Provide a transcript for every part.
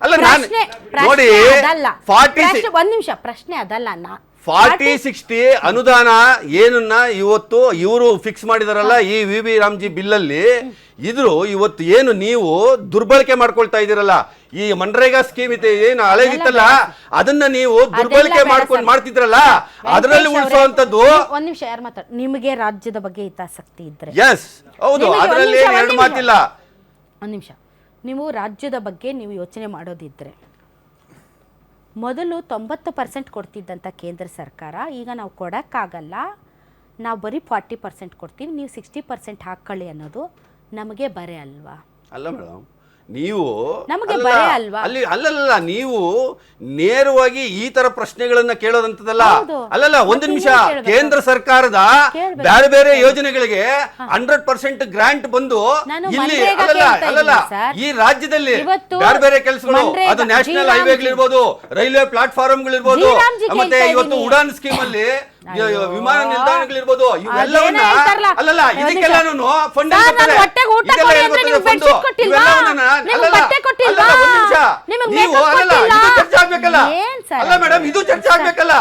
ಅಲ್ಲ ನಾನು ಪ್ರಶ್ನೆ ನೋಡಿ ಪ್ರಶ್ನೆ ಅದಲ್ಲ. ಫಾರ್ಟಿ ಪ್ರಶ್ನೆ- ಒಂದ್ ನಿಮಿಷ ಪ್ರಶ್ನೆ ಅದಲ್ಲ ನಾ ಫಾರ್ಟಿ ಸಿಕ್ಸ್ಟಿ ಅನುದಾನ ಏನನ್ನ ಇವತ್ತು ಇವರು ಫಿಕ್ಸ್ ಮಾಡಿದಾರಲ್ಲ ಈ ವಿ ವಿ ರಾಮ್ಜಿ ಬಿಲ್ಲಲ್ಲಿ? ಇದ್ರು ಇವತ್ತು ಏನು ನೀವು ದುರ್ಬಳಕೆ ಮಾಡ್ಕೊಳ್ತಾ ಇದೀರಲ್ಲ ಈ ಮನ್ರೇಗಾ ಸ್ಕೀಮ್ ಇದೆ ಏನು ಹಳೆದಿತ್ತಲ್ಲ? ಅದನ್ನ ನೀವು ದುರ್ಬಳಕೆ ಬೇಡ ಮಾಡ್ಕೊಂಡು ಸರ್. ಮಾಡ್ತಿದ್ರಲ್ಲ? ಅದರಲ್ಲಿ ವೆಂಕಟೇಶ್ ಉಳಿಸುವಂತದ್ದು ಒಂದ್ ನಿಮಿಷ ಯಾರು ಮಾತಾಡ ನಿಮಗೆ ರಾಜ್ಯದ ಬಗ್ಗೆ ಹಿತಾಸಕ್ತಿ ಇದ್ರೆ. ಎಸ್ ಹೌದು ನಿಮಗೆ ಒಂದ್ ಅದರಲ್ಲಿ ನಿಮಿಷ, ಒಂದ್ ಎರಡು ನಿಮಿಷ. ಮಾತಿಲ್ಲ. ಒಂದ್ ನಿಮಿಷ. ನೀವು ರಾಜ್ಯದ ಬಗ್ಗೆ ನೀವು ಯೋಚನೆ ಮಾಡೋದಿದ್ರೆ. ಮೊದಲು ತೊಂಬತ್ತು ಪರ್ಸೆಂಟ್ ಕೊಡ್ತಿದ್ದಂಥ ಕೇಂದ್ರ ಸರ್ಕಾರ, ಈಗ ನಾವು ಕೊಡೋಕ್ಕಾಗಲ್ಲ. ನಾವು ಬರೀ ಫಾರ್ಟಿ ಪರ್ಸೆಂಟ್ ಕೊಡ್ತೀವಿ, ನೀವು ಸಿಕ್ಸ್ಟಿ ಪರ್ಸೆಂಟ್ ಹಾಕ್ಕೊಳ್ಳಿ ಅನ್ನೋದು ನಮಗೆ ಬರೆ ಅಲ್ವಾ? ಅಲ್ಲ ಮೇಡಮ್ ನೀವು ಅಲ್ಲ, ಅಲ್ಲಲ್ಲ ನೀವು ನೇರವಾಗಿ ಈ ತರ ಪ್ರಶ್ನೆಗಳನ್ನ ಕೇಳೋದಂತದಲ್ಲ. ಅಲ್ಲಲ್ಲ ಒಂದು ನಿಮಿಷ ಕೇಂದ್ರ ಸರ್ಕಾರದ. ಬೇರೆ ಬೇರೆ ಯೋಜನೆಗಳಿಗೆ ಹಂಡ್ರೆಡ್ ಪರ್ಸೆಂಟ್ ಗ್ರಾಂಟ್ ಬಂದು ಇಲ್ಲಿ ಅಲ್ಲಲ್ಲ ಅಲ್ಲಲ್ಲ. ಈ ರಾಜ್ಯದಲ್ಲಿ ಬೇರೆ ಬೇರೆ ಕೆಲಸಗಳು ಅದು ನ್ಯಾಷನಲ್ ಹೈವೇಗಳಿರ್ಬೋದು ರೈಲ್ವೆ ಪ್ಲಾಟ್ಫಾರ್ಮ್ಗಳಿರ್ಬೋದು ಮತ್ತೆ ಇವತ್ತು ಉಡಾನ್ ಸ್ಕೀಮ್ ಅಲ್ಲಿ. ವಿಮಾನ ನಿಲ್ದಾಣಗಳಿರ್ಬೋದು ಇವೆಲ್ಲವನ್ನ ಅಲ್ಲಲ್ಲ. ಇದಕ್ಕೆಲ್ಲಾನು ಫಂಡ್ ನೀವು ಅಲ್ಲಲ್ಲ ಇದು? ಚರ್ಚೆ ಆಗ್ಬೇಕಲ್ಲ. ಅಲ್ಲ ಮೇಡಮ್ ಇದು ಚರ್ಚೆ ಆಗ್ಬೇಕಲ್ಲ.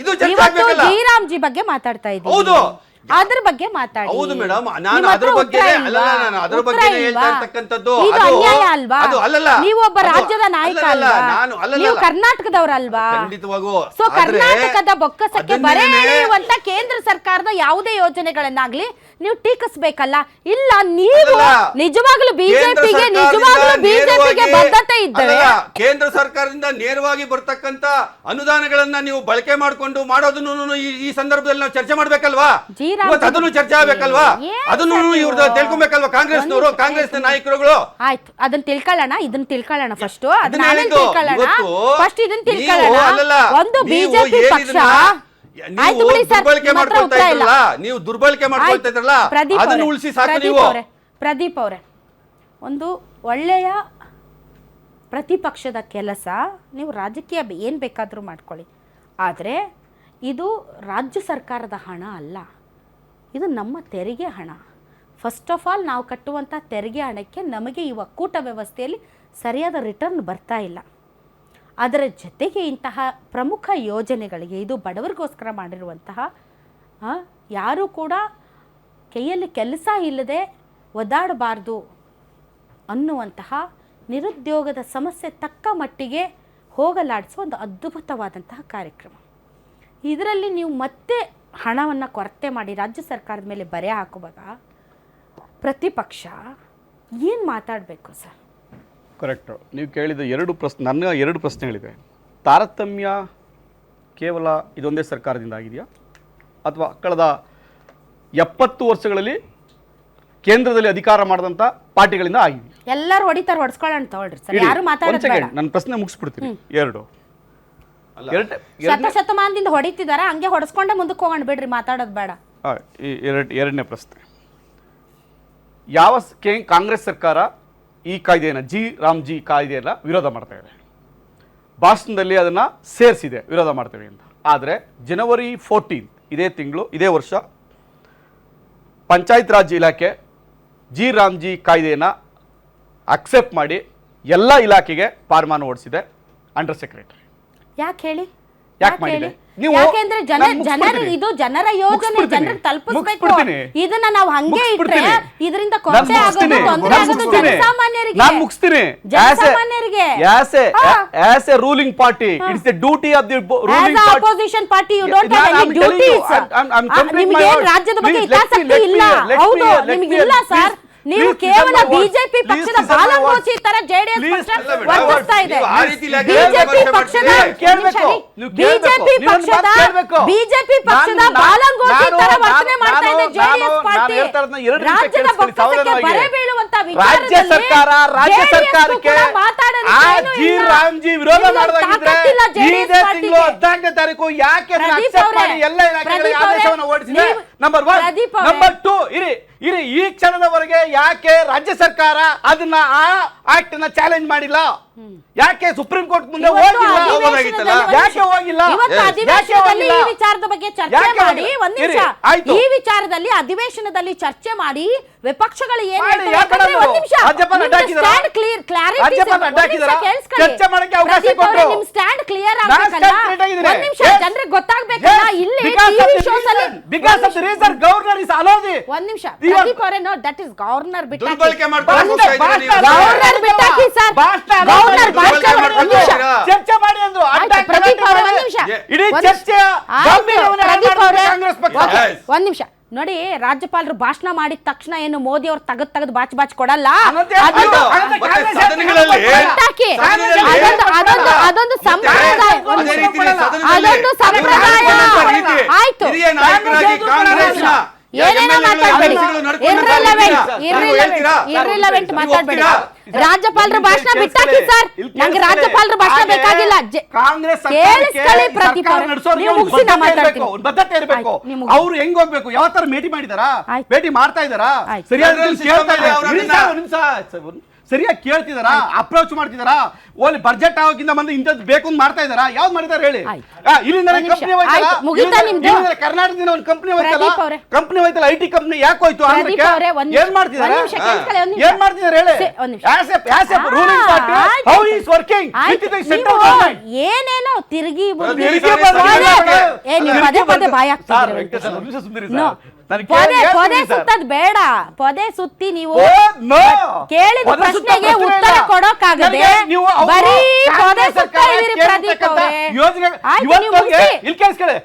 ಇದು ಚರ್ಚೆ ಆಗ್ಬೇಕಲ್ಲ. ಜೀರಾಮ್ಜಿ ಬಗ್ಗೆ ಮಾತಾಡ್ತಾ ಇದ್ದೀವಿ ಹೌದು. ಅದ್ರ ಬಗ್ಗೆ ಮಾತಾಡಿ. ಹೌದು ಮೇಡಮ್ ನಾನು ಅದ್ರ ಬಗ್ಗೆ ಅಲ್ಲಲ್ಲ ನಾನು ಅದ್ರ ಬಗ್ಗೆ ಹೇಳ್ತಾ ಇಲ್ವಾ? ಇರ್ತಕ್ಕಂಥದ್ದು. ಇದು ಅನ್ಯಾಯ ಅಲ್ವಾ? ಅದು ಅಲ್ಲಲ್ಲ. ನೀವು ಒಬ್ಬ ರಾಜ್ಯದ ನಾಯಕ ಅಲ್ವಾ? ನಾನು ಅಲ್ಲಲ್ಲ. ನೀವು ಕರ್ನಾಟಕದವರಲ್ವಾ ಖಂಡಿತವಾಗೂ. ಸೊ ಕರ್ನಾಟಕದ ಬೊಕ್ಕಸಕ್ಕೆ ಬರೇ ಎಳೆಯುವಂತ ಕೇಂದ್ರ ಸರ್ಕಾರದ ಯಾವುದೇ ಯೋಜನೆಗಳನ್ನಾಗ್ಲಿ ನೀವು ಟೀಕಿಸ್ಬೇಕಲ್ಲ? ಇಲ್ಲ ನೀವು ನಿಜವಾಗ್ಲು ಬಿಜೆಪಿಗೆ ನಿಜವಾಗ್ಲೂ ಬಿಜೆಪಿಗೆ ಬದ್ಧತೆ ಇದ್ದರೆ ಕೇಂದ್ರ ಸರ್ಕಾರದಿಂದ ನೇರವಾಗಿ ಬರ್ತಕ್ಕಂತ ಅನುದಾನಗಳನ್ನ ನೀವು ಬಳಕೆ ಮಾಡ್ಕೊಂಡು ಮಾಡೋದನ್ನು ಈ ಸಂದರ್ಭದಲ್ಲಿ ನಾವು ಚರ್ಚೆ ಮಾಡ್ಬೇಕಲ್ವಾ? ಅದನ್ನು ಚರ್ಚೆ ಆಗ್ಬೇಕಲ್ವಾ? ಅದನ್ನು ಇವ್ರ? ತಿಳ್ಕೊಬೇಕಲ್ವಾ? ಕಾಂಗ್ರೆಸ್ ನವರು ಕಾಂಗ್ರೆಸ್ ನಾಯಕರುಗಳು? ಆಯ್ತು ಅದನ್ನ ತಿಳ್ಕೊಳ್ಳೋಣ ಇದನ್ನ ತಿಳ್ಕೊಳ್ಳೋಣ ಫಸ್ಟ್ ಅದನ್ನ ತಿಳ್ಕೊಳ್ಳೋಣ? ಫಸ್ಟ್ ಇದನ್ನ ತಿಳ್ಕೊಳ್ಳೋಣ? ಒಂದು ಬಿಜೆಪಿ ಪಕ್ಷ ನೀವು ದುರ್ಬಳಕೆ ನಿಮ್ಮ ಹತ್ರ ಮಾಡ್ಕೊಳ್ತಾ ಉತ್ತರ ಇಲ್ಲ. ಇದ್ರಲ್ಲ ನೀವು ದುರ್ಬಳಕೆ ಮಾಡ್ಕೊಳ್ತಾ ಇದ್ರಲ್ಲ ಪ್ರದೀಪ್ ಅದನ್ನು ಅವ್ರೆ, ಉಳಿಸಿ ಸಾಕು ಪ್ರದೀಪ್ ನೀವು. ಪ್ರದೀಪ್ ಅವರೇ ಒಂದು ಒಳ್ಳೆಯ ಪ್ರತಿಪಕ್ಷದ ಕೆಲಸ ನೀವು ರಾಜಕೀಯ ಏನು ಬೇಕಾದರೂ ಮಾಡ್ಕೊಳ್ಳಿ. ಆದರೆ ಇದು ರಾಜ್ಯ ಸರ್ಕಾರದ ಹಣ ಅಲ್ಲ. ಇದು ನಮ್ಮ ತೆರಿಗೆ ಹಣ. ಫಸ್ಟ್ ಆಫ್ ಆಲ್ ನಾವು ಕಟ್ಟುವಂಥ ತೆರಿಗೆ ಹಣಕ್ಕೆ ನಮಗೆ ಈ ಒಕ್ಕೂಟ ವ್ಯವಸ್ಥೆಯಲ್ಲಿ ಸರಿಯಾದ ರಿಟರ್ನ್ ಬರ್ತಾ ಇಲ್ಲ. ಅದರ ಜೊತೆಗೆ ಇಂತಹ ಪ್ರಮುಖ ಯೋಜನೆಗಳಿಗೆ ಇದು ಬಡವರಿಗೋಸ್ಕರ ಮಾಡಿರುವಂತಹ ಯಾರೂ ಕೂಡ ಕೈಯಲ್ಲಿ ಕೆಲಸ ಇಲ್ಲದೆ ಒದ್ದಾಡಬಾರ್ದು ಅನ್ನುವಂತಹ ನಿರುದ್ಯೋಗದ ಸಮಸ್ಯೆ ತಕ್ಕ ಮಟ್ಟಿಗೆ ಹೋಗಲಾಡಿಸುವ ಒಂದು ಅದ್ಭುತವಾದಂತಹ ಕಾರ್ಯಕ್ರಮ. ಇದರಲ್ಲಿ ನೀವು ಮತ್ತೆ ಹಣವನ್ನು ಕೊರತೆ ಮಾಡಿ ರಾಜ್ಯ ಸರ್ಕಾರದ ಮೇಲೆ ಬರೆ ಹಾಕುವಾಗ ಪ್ರತಿಪಕ್ಷ ಏನು ಮಾತಾಡಬೇಕು ಸರ್? ಕರೆಕ್ಟು ನೀವು ಕೇಳಿದ ಎರಡು ಪ್ರಶ್ನೆ ನನ್ನ ಎರಡು ಪ್ರಶ್ನೆಗಳಿವೆ. ತಾರತಮ್ಯ ಕೇವಲ ಇದೊಂದೇ ಸರ್ಕಾರದಿಂದ ಆಗಿದೆಯಾ? ಅಥವಾ ಕಳೆದ ಎಪ್ಪತ್ತು ವರ್ಷಗಳಲ್ಲಿ ಕೇಂದ್ರದಲ್ಲಿ ಅಧಿಕಾರ ಮಾಡಿದಂಥ ಪಾರ್ಟಿಗಳಿಂದ ಆಗಿದೆ ಎಲ್ಲರೂ ಹೊಡಿತಾರೆ ಹೊಡ್ಸ್ಕೊಳ್ಳೋಣ ತಗೊಳ್ರಿ ಸರ್. ಯಾರು ಒಂದ್ ಮಾತಾಡೋದು ಬೇಡ. ನನ್ನ ಪ್ರಶ್ನೆ ಮುಗಿಸ್ಬಿಡ್ತೀನಿ. ಎರಡು. ಎರಡು ಶತ ಶತಮಾನದಿಂದ ಹೊಡಿತಿದಾರ ಹಂಗೆ ಹೊಡೆಸ್ಕೊಂಡೆ ಮುಂದಕ್ಕೆ ಹೋಗೋಣ ಬಿಡ್ರಿ ಮಾತಾಡೋದು ಬೇಡ. ಆ, ಈ ಎರಡು ಎರಡನೇ ಪ್ರಶ್ನೆ. ಯಾವ ಸ್- ಕೆ ಕಾಂಗ್ರೆಸ್ ಸರ್ಕಾರ ಈ ಕಾಯ್ದೆಯನ್ನು ಜಿ ರಾಮ್ ಜಿ ಕಾಯ್ದೆಯನ್ನು ವಿರೋಧ ಮಾಡ್ತಾ ಇದೆ ಭಾಷಣದಲ್ಲಿ ಅದನ್ನು ಸೇರಿಸಿದೆ, ವಿರೋಧ ಮಾಡ್ತೇವೆ ಅಂತ. ಆದರೆ ಜನವರಿ ಫೋರ್ಟೀನ್ ಇದೇ ತಿಂಗಳು, ಇದೇ ವರ್ಷ ಪಂಚಾಯತ್ ರಾಜ್ ಇಲಾಖೆ ಜಿ ರಾಮ್ ಜಿ ಕಾಯ್ದೆಯನ್ನು ಅಕ್ಸೆಪ್ಟ್ ಮಾಡಿ ಎಲ್ಲ ಇಲಾಖೆಗೆ ಪಾರ್ಮಾನ ಓಡಿಸಿದೆ ಅಂಡರ್ ಸೆಕ್ರೆಟರಿ ಯಾಕೆ ಹೇಳಿ? ಯಾಕ್ ಯಾಕ್ ಮಾಡಿದೆ? ನೀವು- ಯಾಕೆಂದ್ರೆ ಜನ ಜನರ. ಇದು ಜನರ ಯೋಜನೆ. ಜನರಿಗೆ ತಲುಪಿಸ್ಬೇಕು ಇದನ್ನ ನಾವು ಹಂಗೆ ಇಟ್ರೆ. ಇದರಿಂದ ಕೊರತೆ ಆಗೋದು. ತೊಂದರೆ ಆಗೋದು. ಜನಸಾಮಾನ್ಯರಿಗೆ ನಾನು ಮುಗಿಸ್ತೀನಿ ಜನಸಾಮಾನ್ಯರಿಗೆ as a. As a ruling party it's the duty of the ruling party opposition party you don't have any duties ನಿಮಗೆ. ರಾಜ್ಯದ ಬಗ್ಗೆ ಹಿತಾಸಕ್ತಿ ಇಲ್ಲ ಹೌದು ನಿಮಗೆ ಇಲ್ಲ ಸರ್ ನೀವು ಕೇವಲ. ಬಿಜೆಪಿ ಪಕ್ಷದ ಬಾಲಂಗೋಚಿ ತರ ಜೆಡಿಎಸ್ ಪಕ್ಷ ವರ್ತಿಸ್ತಾ ಇದೆ ಬಿಜೆಪಿ ಪಕ್ಷದ. ಬಿಜೆಪಿ ಪಕ್ಷದ ಬಿಜೆಪಿ ಪಕ್ಷದ ಬಾಲಂಗೋಚಿ ತರ ವರ್ತನೆ ಮಾಡ್ತಾ ಇದೆ ಜೆಡಿಎಸ್ ಪಾರ್ಟಿ ರಾಜ್ಯದ ಪಕ್ಷಕ್ಕೆ ಬರೆ ಬೀಳುವಂತ ರಾಜ್ಯ ಸರ್ಕಾರ ರಾಜ್ಯ ಸರ್ಕಾರಕ್ಕೆ ಆ ಜಿ ರಾಮ್ಜಿ ವಿರೋಧ ಮಾಡೋದಾಗಿದ್ರೆ ಇದೇ ತಿಂಗಳು. ಹದಿನಾಲ್ಕನೇ ತಾರೀಕು ಯಾಕೆ ಎಲ್ಲ ಆದೇಶವನ್ನು ನೀವು- ನಂಬರ್ ಒನ್ ಪ್ರದೀಪ್ ಅವ್ರೆ. ನಂಬರ್ ಟೂ ಇರಿ ಇರಿ ಈ ಕ್ಷಣದವರೆಗೆ ಯಾಕೆ ರಾಜ್ಯ ಸರ್ಕಾರ ಅದನ್ನ ಆ ಆಕ್ಟ್ನ ಚಾಲೆಂಜ್ ಮಾಡಿಲ್ಲ ಯಾಕೆ ಸುಪ್ರೀಂ ಕೋರ್ಟ್ ಮುಂದೆ ಇವತ್ತು ಹೋಗಿಲ್ಲ? ಅಧಿವೇಶನದಲ್ಲಿ ಯಾಕೆ ಹೋಗಿಲ್ಲ ಇವತ್ತು. ಅಧಿವೇಶನದಲ್ಲಿ ಈ ಹೋಗಿಲ್ಲ? ವಿಚಾರದ ಬಗ್ಗೆ ಚರ್ಚೆ ಯಾಕೆ ಮಾಡಿ ಹೋಗಿಲ್ಲ? ಒಂದ್ ನಿಮಿಷ ಇರಿ, ಆಯ್ತು. ಈ ವಿಚಾರದಲ್ಲಿ ಅಧಿವೇಶನದಲ್ಲಿ ಚರ್ಚೆ ಮಾಡಿ ವಿಪಕ್ಷಗಳು ಏನ್ ಮಾಡಿ, ಹೇಳ್ತಾರೆ ಯಾಕಂದ್ರೆ? ಒಂದ್ ನಿಮಿಷ ರಾಜ್ಯಪಾಲ ನಿಮ್ದು ಅಡ್ಡ stand clear, clarity ಇದೆ. ಅಡ್ಡ ಒಂದ್ ನಿಮಿಷ? ಕೇಳಿಸ್ಕೊಳ್ಳಿ. ಚರ್ಚೆ ಮಾಡಕ್ಕೆ ಅವಕಾಶ ಪ್ರದೀಪ್ ಅವ್ರೆ, ಕೊಟ್ರು. ನಿಮ್ ಸ್ಟ್ಯಾಂಡ್ ಕ್ಲಿಯರ್ ನಾನು ಆಗ್ಬೇಕಲ್ಲ stand correct ಆಗಿದ್ದೀನಿ. ಒಂದ್ ನಿಮಿಷ Yes. ಜನರಿಗೆ ಗೊತ್ತಾಗ್ಬೇಕಲ್ಲ Yes, ಇಲ್ಲಿ because of TV the shows ಅಲ್ಲಿ reason, because of the reason governor is allowed it. ಒಂದ್ ನಿಮಿಷ You are- ಪ್ರದೀಪ್ ಅವರೇ ನೋ ದಟ್ ಇಸ್ ಗವರ್ನರ್ ದುರ್ಬಳಕೆ ಮಾಡ್ಕೊಂಡು ಭಾಷಣ- ಹೋಗ್ತಾ ಇದ್ದೀರಾ ನೀವು. ಗವರ್ನರ್ ಬಿಟ್ಟಾಕಿ ಸರ್ ಭಾಷಣ- ಗವರ್ನರ್ ಭಾಷಣ ಭಾಷಣ ಮಾಡ್ಕೊಂಡು ಒಂದ್ ನಿಮಿಷ ಹೋಗ್ತೀರಾ? ಚರ್ಚೆ ಮಾಡಿ ಅಂದ್ರು ಒಂದ್ ನಿಮಿಷ. ನೋಡಿ ರಾಜ್ಯಪಾಲರು ಭಾಷಣ ಮಾಡಿದ ತಕ್ಷಣ ಏನು ಮೋದಿ ಅವ್ರು ತಗದ್ ತಗದ್ ಬಾಚ್ ಬಾಚ್ ಕೊಡಲ್ಲ? ಅದೊಂದು- ಅದು. ಮತ್ತೆ ಕಾಂಗ್ರೆಸ್ ಸದನಗಳಲ್ಲಿ ಬಿಟ್ಟಾಕಿ. ಅದೊಂದು- ಅದೊಂದು- ಅದೊಂದು ಸಂಪ್ರದಾಯ. ಅದೊಂದು ಸಂಪ್ರದಾಯ. ಆಯ್ತು. ಏನೇನೋ ಮಾತಾಡ್ಬೇಡಿ. ಇರ್ರಿಲವೆಂಟ್ ಇರ್ರಿಲವೆಂಟ್ ಮಾತಾಡ್ಬೇಡಿ? ರಾಜ್ಯಪಾಲರ ಭಾಷಣ ಬಿಟ್ಟಾಕಿ ಸರ್. ನಂಗೆ ರಾಜ್ಯಪಾಲರ ಭಾಷಣ ಬೇಕಾಗಿಲ್ಲ. ಕಾಂಗ್ರೆಸ್ ಕೇಳಿಸ್ಕೊಳ್ಳಿ ಪ್ರತಿಪಾದನೆ ಅವರೇ. ನೀವು ಮುಗಿಸಿ ನಾ ಮಾತಾಡ್ತೀನಿ. ಬದ್ಧತೆ ಇರಬೇಕು. ಅವ್ರು ಹೆಂಗ್ ಹೋಗ್ಬೇಕು? ಯಾವ ತರ ಭೇಟಿ ಮಾಡಿದಾರಾ. ಭೇಟಿ ಮಾಡ್ತಾ ಇದಾರಾ. ಸರಿಯಾದ ಕೇಳ್ತಾ? ಅವ್ರು ನಿಮಿಷ, ಸರಿಯಾಗಿ ಕೇಳ್ತಿದಾರಾ? ಅಪ್ರೋಚ್ ಮಾಡ್ತಿದಾರಾ? ಓಲಿ ಬಜೆಟ್ ಆಗೋಕ್ಕಿಂತ ಮುಂದೆ ಇಂಥದ್ದು ಬೇಕು ಅಂತ ಮಾಡ್ತಾ ಇದಾರಾ? ಯಾವ್ದು ಮಾಡಿದಾರೆ ಹೇಳಿ? ಇಲ್ಲಿಂದ. ಕಂಪ್ನಿ ಹೋಯ್ತಲ್ಲ? ಕರ್ನಾಟಕದಿಂದ ಒಂದು ಕಂಪ್ನಿ ಹೋಯ್ತಲ್ಲ. ಕಂಪ್ನಿ ಹೋಯ್ತಲ್ಲ ಐ ಟಿ ಕಂಪ್ನಿ ಯಾಕೆ ಹೋಯ್ತು. ಏನ್ ಮಾಡ್ತಿದಾರೆ. ಏನ್ ಮಾಡ್ತಿದಾರೆ ಹೇಳಿ? Ruling party how is working central government ಏನೇನೋ ತಿರುಗಿ ತಿರುಗಿ ಬಂದು ಪದೇ- ಬಂದು ಪದೇ ಬಾಯ್ ಸರ್, ನನಗೆ ಪದೇ ಪದೇ. ಸುತ್ತದ್ ಬೇಡ ಪೊದೆ ಸುತ್ತಿ ನೀವು. ಕೇಳಿದ ಪದೇ ಸುತ್ತ ಪ್ರಶ್ನೆಗೆ ಪ್ರಶ್ನೆ ಉತ್ತರ ಇಲ್ಲ. ಕೊಡೋಕ್ಕಾಗದೆ ನನಗೆ ನೀವು ಅವರು ಬರೀ ಪೊದೆ ಸುತ್ತಾ ಸರ್ಕಾರ ಇದೀರಿ ಪ್ರದೀಪ್ ಅವರೇ. ಯೋಜನೆ ಆಯ್ತು, ಇವತ್ತು ನೀವು ಅವ್ರಿಗೆ- ಮುಗ್ಸಿ. ಇಲ್ಲಿ ಕೇಳಿಸ್ಕೊಳ್ಳಿ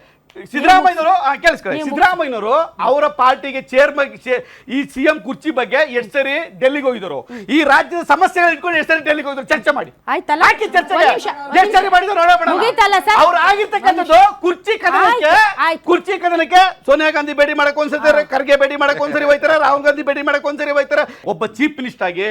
ಸಿದ್ದರಾಮಯ್ಯನವರು ಕೇಳಿಸ್ಕೊಳ್ಳಿ. ನೀವು ಸಿದ್ದರಾಮಯ್ಯನವರು ಅವರ ಪಾರ್ಟಿಗೆ ಚೇರ್ ಈ ಸಿಎಂ ಕುರ್ಚಿ ಬಗ್ಗೆ ಎಷ್ಟು ಸರಿ ಡೆಲ್ಲಿಗೆ ಹೋಗಿದ್ರು ಈ ರಾಜ್ಯದ ಸಮಸ್ಯೆಗಳು ಇಟ್ಕೊಂಡು ಎಷ್ಟು ಸರಿ ಡೆಲ್ಲಿಗೆ ಹೋಗಿದ್ರು. ಚರ್ಚೆ ಮಾಡಿ. ಆಯ್ತಲ್ಲ? ಹಾಕಿ ಚರ್ಚೆ ಎಷ್ಟು ಸರಿ ಮಾಡಿದ್ರು ನೋಡೋಣ? ಅವ್ರು ಆಗಿರ್ತಕ್ಕಂಥದ್ದು ಕುರ್ಚಿ ಕದನಕ್ಕೆ. ಕುರ್ಚಿ ಕದನಕ್ಕೆ ಸೋನಿಯಾ ಗಾಂಧಿ ಭೇಟಿ ಮಾಡಕ್ ಒಂದ್ಸರಿ ಖರ್ಗೆ ಭೇಟಿ ಮಾಡಕ್ ಒಂದ್ಸರಿ ಹೋಯ್ತಾರೆ ರಾಹುಲ್ ಗಾಂಧಿ ಭೇಟಿ ಮಾಡಕ್ ಒಂದ್ಸರಿ ಹೋಯ್ತಾರೆ ಒಬ್ಬ ಚೀಫ್ ಮಿನಿಸ್ಟರ್ ಆಗಿ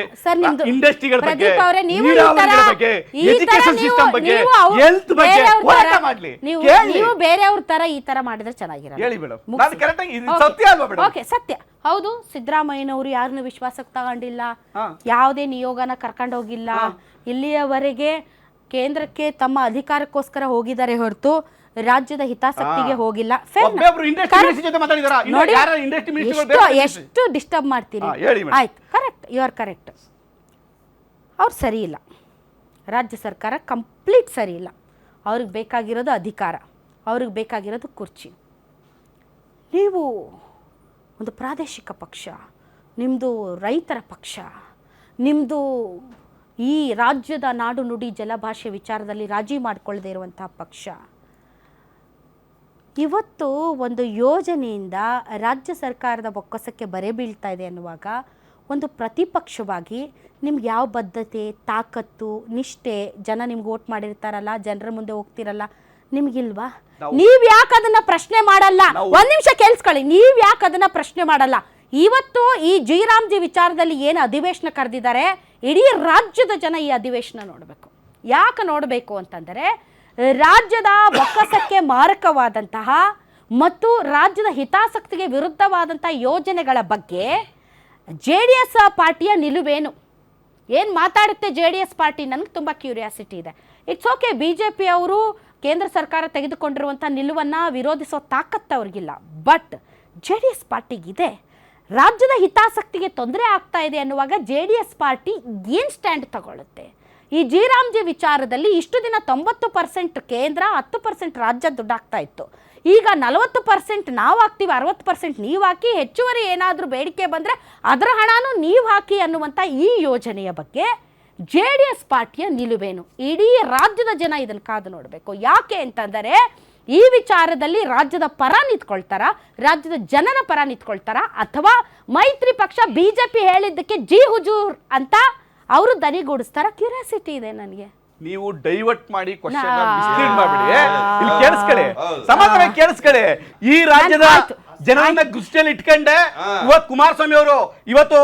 ಇಂಡಸ್ಟ್ರಿಗಳ ಬಗ್ಗೆ ನೀರಾವರಿಗಳ ಎಜುಕೇಶನ್ ಸಿಸ್ಟಮ್ ಬಗ್ಗೆ ಹೆಲ್ತ್ ಬಗ್ಗೆ ಹೋರಾಟ ಮಾಡ್ಲಿ. ನೀವು ಬೇರೆಯವ್ರ ತರ ಈ ತರ ಮಾಡಿದ್ರೆ ಚೆನ್ನಾಗಿರಲ್ಲ. ಹೇಳಿ ಮೇಡಮ್. ನಾನು ಕರೆಕ್ಟ್ ಆಗಿ ಇದು ಸತ್ಯ ಅಲ್ವಾ ಮೇಡಮ್? ಓಕೆ ಸತ್ಯ. ಹೌದು ಸಿದ್ದರಾಮಯ್ಯನವರು ಯಾರನ್ನು ವಿಶ್ವಾಸಕ್ಕೆ ತಗೊಂಡಿಲ್ಲ. ಹಾ. ಯಾವುದೇ ನಿಯೋಗನ ಕರ್ಕೊಂಡೋಗಿಲ್ಲ ಇಲ್ಲಿಯವರೆಗೆ ಕೇಂದ್ರಕ್ಕೆ ತಮ್ಮ ಅಧಿಕಾರಕ್ಕೋಸ್ಕರ ಹೋಗಿದ್ದಾರೆ ಹೊರತು ರಾಜ್ಯದ ಹಿತಾಸಕ್ತಿಗೆ ಹೋಗಿಲ್ಲ. Fair enough. ಒಬ್ಬೊಬ್ರು industry Correct. minister ಜೊತೆ ಮಾತಾಡಿದಾರಾ? ಇನ್ನು ನೋಡಿ, ಯಾರ industry minister ಗಳು ಎಷ್ಟು- ಬೇರೆ ಎಷ್ಟು ಡಿಸ್ಟರ್ಬ್ ಮಾಡ್ತೀರಿ? ಹಾ, ಹೇಳಿ madam. ಆಯ್ತು ಕರೆಕ್ಟ್ ಯು ಆರ್ ಕರೆಕ್ಟ್ ಅವ್ರು ಸರಿ ಇಲ್ಲ. ರಾಜ್ಯ ಸರ್ಕಾರ ಕಂಪ್ಲೀಟ್ ಸರಿ ಇಲ್ಲ. ಅವ್ರಿಗೆ ಬೇಕಾಗಿರೋದು ಅಧಿಕಾರ. ಅವ್ರಿಗೆ ಬೇಕಾಗಿರೋದು ಕುರ್ಚಿ. ನೀವು ಒಂದು ಪ್ರಾದೇಶಿಕ ಪಕ್ಷ ನಿಮ್ಮದು ರೈತರ ಪಕ್ಷ ನಿಮ್ಮದು ಈ ರಾಜ್ಯದ ನಾಡು ನುಡಿ ಜಲಭಾಷೆ ವಿಚಾರದಲ್ಲಿ ರಾಜಿ ಮಾಡಿಕೊಳ್ಳದೇ ಇರುವಂಥ ಪಕ್ಷ. ಇವತ್ತು ಒಂದು ಯೋಜನೆಯಿಂದ ರಾಜ್ಯ ಸರ್ಕಾರದ ಬೊಕ್ಕಸಕ್ಕೆ ಬರೆ ಬೀಳ್ತಾ ಇದೆ ಅನ್ನುವಾಗ ಒಂದು ಪ್ರತಿಪಕ್ಷವಾಗಿ ನಿಮ್ಗೆ ಯಾವ ಬದ್ಧತೆ, ತಾಕತ್ತು, ನಿಷ್ಠೆ, ಜನ ನಿಮ್ಗೆ ಓಟ್ ಮಾಡಿರ್ತಾರಲ್ಲ, ಜನರ ಮುಂದೆ ಹೋಗ್ತಿರಲ್ಲ ನಿಮ್ಗಿಲ್ವಾ? ನಾವು- ಯಾಕೆ ಅದನ್ನ ಪ್ರಶ್ನೆ ಮಾಡಲ್ಲ? ಒಂದ್ ನಿಮಿಷ ಕೇಳಿಸ್ಕೊಳ್ಳಿ. ನೀವ್ ಯಾಕೆ ಅದನ್ನ ಪ್ರಶ್ನೆ ಮಾಡಲ್ಲ? ಇವತ್ತು ಈ ಜೀರಾಮ್ಜಿ ವಿಚಾರದಲ್ಲಿ ಏನು ಅಧಿವೇಶನ ಕರೆದಿದ್ದಾರೆ? ಇಡೀ ರಾಜ್ಯದ ಜನ ಈ ಅಧಿವೇಶನ ನೋಡಬೇಕು. ಯಾಕೆ ನೋಡಬೇಕು ಅಂತಂದರೆ ರಾಜ್ಯದ ಬೊಕ್ಕಸಕ್ಕೆ ಮಾರಕವಾದಂತಹ ಮತ್ತು ರಾಜ್ಯದ ಹಿತಾಸಕ್ತಿಗೆ ವಿರುದ್ಧವಾದಂಥ ಯೋಜನೆಗಳ ಬಗ್ಗೆ ಜೆ ಡಿ ಎಸ್ ಪಾರ್ಟಿಯ ನಿಲುವೇನು? ಏನು ಮಾತಾಡುತ್ತೆ ಜೆ ಡಿ ಎಸ್ ಪಾರ್ಟಿ? ನನಗೆ ತುಂಬ ಕ್ಯೂರಿಯಾಸಿಟಿ ಇದೆ. It's okay B J P ಅವರು ಕೇಂದ್ರ ಸರ್ಕಾರ ತೆಗೆದುಕೊಂಡಿರುವಂಥ ನಿಲುವನ್ನು ವಿರೋಧಿಸೋ ತಾಕತ್ತು ಅವ್ರಿಗಿಲ್ಲ. ಬಟ್ ಜೆ ಡಿ ಎಸ್ ಪಾರ್ಟಿಗಿದೆ. ರಾಜ್ಯದ ಹಿತಾಸಕ್ತಿಗೆ ತೊಂದರೆ ಆಗ್ತಾ ಇದೆ ಅನ್ನುವಾಗ ಜೆ ಡಿ ಎಸ್ ಪಾರ್ಟಿ ಏನು ಸ್ಟ್ಯಾಂಡ್ ತಗೊಳ್ಳುತ್ತೆ? ಈ ಜಿ ವಿಚಾರದಲ್ಲಿ ಇಷ್ಟು ದಿನ ತೊಂಬತ್ತು ಪರ್ಸೆಂಟ್ ಕೇಂದ್ರ, ಹತ್ತು ಪರ್ಸೆಂಟ್ ರಾಜ್ಯ ದುಡ್ಡಾಗ್ತಾ ಇತ್ತು. ಈಗ ನಲವತ್ತು ಪರ್ಸೆಂಟ್ ನಾವು ಹಾಕ್ತೀವಿ, ಅರವತ್ತು ಪರ್ಸೆಂಟ್ ನೀವು ಹಾಕಿ, ಹೆಚ್ಚುವರಿ ಏನಾದರೂ ಬೇಡಿಕೆ ಬಂದರೆ ಅದರ ಹಣನೂ ನೀವು ಹಾಕಿ ಅನ್ನುವಂಥ ಈ ಯೋಜನೆಯ ಬಗ್ಗೆ ಜೆ ಡಿ ಎಸ್ ಪಾರ್ಟಿಯ ನಿಲುವೇನು? ಇಡೀ ರಾಜ್ಯದ ಜನ ಇದನ್ನು ಕಾದು ನೋಡಬೇಕು. ಯಾಕೆ ಅಂತಂದರೆ ಈ ವಿಚಾರದಲ್ಲಿ ರಾಜ್ಯದ ಪರ ನಿಂತ್ಕೊಳ್ತಾರ? ರಾಜ್ಯದ ಜನನ ಪರ ನಿಂತ್ಕೊಳ್ತಾರ? ಅಥವಾ ಮೈತ್ರಿ ಪಕ್ಷ ಬಿ ಜೆ ಪಿ ಹೇಳಿದ್ದಕ್ಕೆ ಜಿ ಹುಜೂರ್ ಅಂತ ಅವರು ದನಿಗೂಡಿಸ್ತಾರ? ಕ್ಯೂರಿಯಾಸಿಟಿ ಇದೆ ನನಗೆ. ನೀವು ಡೈವರ್ಟ್ ಮಾಡಿ ಕ್ವಶನ್ ಮಾಡ್ಬಿಡಿ. ಇಲ್ಲಿ ಕೇಳಿಸ್ಕೊಳ್ಳಿ. ಸಮಾಧಾನ ಕೇಳಿಸ್ಕೊಳ್ಳಿ. ಈ ರಾಜ್ಯದ. ಜನರನ್ನ ದೃಷ್ಟಿಯಲ್ಲಿ ಇಟ್ಕೊಂಡೆ. ಇವತ್ ಇವತ್ತು ಕುಮಾರಸ್ವಾಮಿ ಅವರು ಇವತ್ತು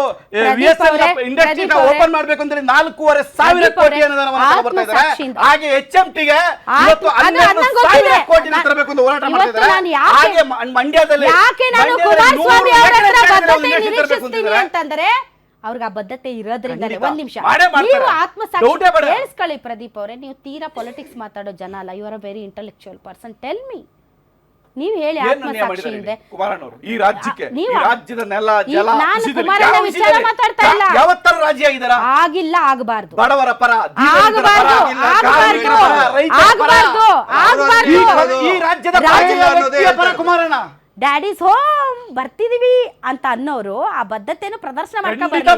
ಇಂಡಸ್ಟ್ರಿ ಓಪನ್ ಮಾಡ್ಬೇಕು ಅಂದ್ರೆ ನಾಲ್ಕೂವರೆ ಸಾವಿರ ಕೋಟಿ ಅನುದಾನವನ್ನು ಇದ್ದಾರೆ. ಹಾಗೆ ಎಚ್ ಎಂ ಟಿಗೆ ಇವತ್ತು ಹನ್ನೆರಡು ಸಾವಿರ ಕೋಟಿ ತರಬೇಕು ಅಂತ ಹೋರಾಟ ಮಾಡ್ತಿದ್ದಾರೆ. ಮಾಡ್ತಾ ಇದ್ದಾರೆ ಹಾಗೆ ಮಂಡ್ಯದಲ್ಲಿ ಅಂತಂದ್ರೆ ಅವ್ರಿಗೆ ಆ ಬದ್ಧತೆ ಇರೋದ್ರಿಂದ. ಒಂದ್ ನಿಮಿಷ. ನೀವು ಆತ್ಮಸಾಕ್ಷಿ ಪ್ರದೀಪ್ ಅವರೇ. ನೀವು ತೀರಾ ಪೊಲಿಟಿಕ್ಸ್ ಮಾತಾಡೋ ಜನ ಅಲ್ಲ. You are a very intellectual person tell me ನೀವು ಹೇಳಿ ಆತ್ಮಸಾಕ್ಷಿ ಇದೆ. ಕುಮಾರಣ್ಣವರು ಈ ರಾಜ್ಯಕ್ಕೆ ಈ ರಾಜ್ಯದ ನೆಲ ಜಲ ನಾನು ಕುಮಾರಣ್ಣ ವಿಚಾರ ಮಾತಾಡ್ತಾ ಇಲ್ಲ. ಯಾವತ್ತಾರು ರಾಜಿ ಆಗಿದಾರ ಆಗಿಲ್ಲ ಆಗಬಾರ್ದು. ಬಡವರ ಪರ ಆಗಬಾರ್ದು ಆಗಬಾರ್ದು. ಆಗಬಾರ್ದು ಈ ರಾಜ್ಯದ ರಾಜ್ಯ ರಾಜ್ಯದ ವ್ಯಕ್ತಿಯ ಪರ ಕುಮಾರಣ್ಣ. ಡ್ಯಾಡೀಸ್ ಹೋಮ್ ಬರ್ತಿದೀವಿ ಅಂತ ಅನ್ನೋರು ಆ ಬದ್ಧತೆಯನ್ನು ಪ್ರದರ್ಶನ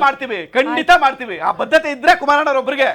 ಮಾಡ್ತೀವಿ ಖಂಡಿತ ಮಾಡ್ತೀವಿ. ಆ ಬದ್ಧತೆ ಇದ್ರೆ ಕುಮಾರಣ್ಣವ್ರೊಬ್ರಿಗೆ